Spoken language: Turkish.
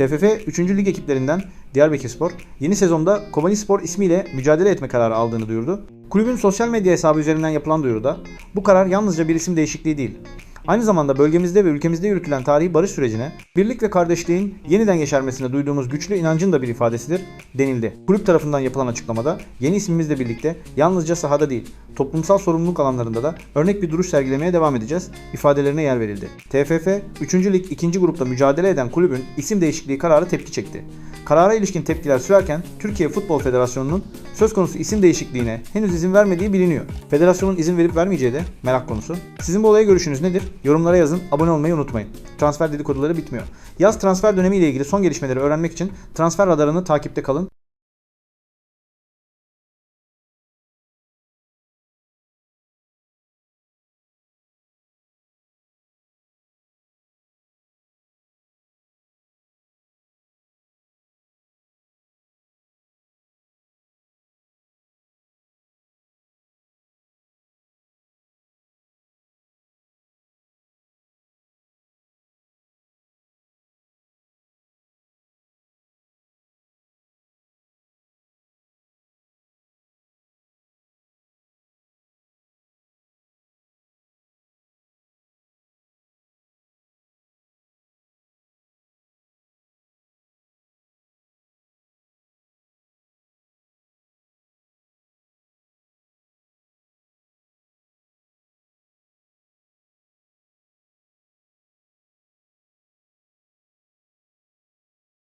TFF 3. Lig ekiplerinden Diyarbakırspor yeni sezonda Kobanispor ismiyle mücadele etme kararı aldığını duyurdu. Kulübün sosyal medya hesabı üzerinden yapılan duyuruda bu karar yalnızca bir isim değişikliği değil. Aynı zamanda bölgemizde ve ülkemizde yürütülen tarihi barış sürecine, birlik ve kardeşliğin yeniden yeşermesine duyduğumuz güçlü inancın da bir ifadesidir denildi. Kulüp tarafından yapılan açıklamada yeni ismimizle birlikte yalnızca sahada değil, toplumsal sorumluluk alanlarında da örnek bir duruş sergilemeye devam edeceğiz ifadelerine yer verildi. TFF 3. Lig 2. grupta mücadele eden kulübün isim değişikliği kararı tepki çekti. Karara ilişkin tepkiler sürerken Türkiye Futbol Federasyonu'nun söz konusu isim değişikliğine henüz izin vermediği biliniyor. Federasyonun izin verip vermeyeceği de merak konusu. Sizin bu olaya görüşünüz nedir? Yorumlara yazın, abone olmayı unutmayın. Transfer dedikoduları bitmiyor. Yaz transfer dönemi ile ilgili son gelişmeleri öğrenmek için transfer radarını takipte kalın.